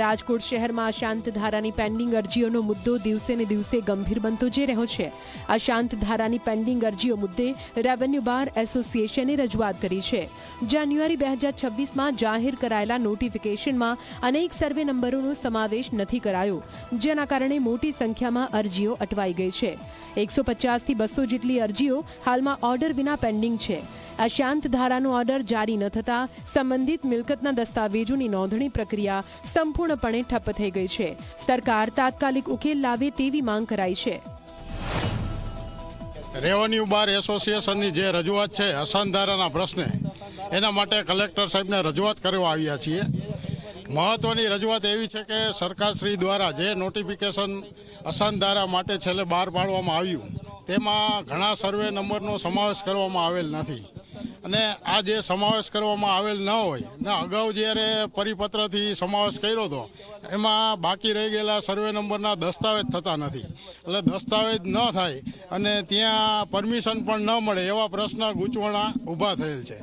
રાજકોટ શહેરમાં અશાંત ધારાની પેન્ડિંગ અરજીઓનો મુદ્દો દિવસે ને દિવસે ગંભીર બનતો જઈ રહ્યો છે. અશાંત ધારાની પેન્ડિંગ અરજીઓ મુદ્દે રેવન્યુ બાર એસોસિએશને રજૂઆત કરી છે. જાન્યુઆરી બે હજાર છવ્વીસમાં જાહેર કરાયેલા નોટિફિકેશનમાં અનેક સર્વે નંબરોનો સમાવેશ નથી કરાયો, જેના કારણે મોટી સંખ્યામાં અરજીઓ અટવાઈ ગઈ છે. એકસો પચાસથી બસો જેટલી અરજીઓ હાલમાં ઓર્ડર વિના પેન્ડિંગ છે. અશાંત ધારાનો ઓર્ડર જારી ન થતાં સંબંધિત મિલકતના દસ્તાવેજોની નોંધણી પ્રક્રિયા સંપૂર્ણપણે ઠપ્પ થઈ ગઈ છે. સરકાર તાત્કાલિક ઉકેલ લાવે તેવી માંગ કરાઈ છે. રેવન્યુ બાર એસોસિએશનની જે રજૂઆત છે અસાનધારાના પ્રશ્ને, એના માટે કલેક્ટર સાહેબને રજૂઆત કરવા આવ્યા છીએ. મહત્વની રજૂઆત એવી છે કે સરકારશ્રી દ્વારા જે નોટિફિકેશન અસાનધારા માટે છેલ્લે બહાર પાડવામાં આવ્યું, તેમાં ઘણા સર્વે નંબરનો સમાવેશ કરવામાં આવેલ નથી. અને આ જે સમાવેશ કરવામાં આવેલ ન હોય, ને અગાઉ જ્યારે પરિપત્રથી સમાવેશ કર્યો હતો, એમાં બાકી રહી ગયેલા સર્વે નંબરના દસ્તાવેજ થતા નથી. એટલે દસ્તાવેજ ન થાય અને ત્યાં પરમિશન પણ ન મળે એવા પ્રશ્ન ગૂંચવણા ઊભા થયેલ છે.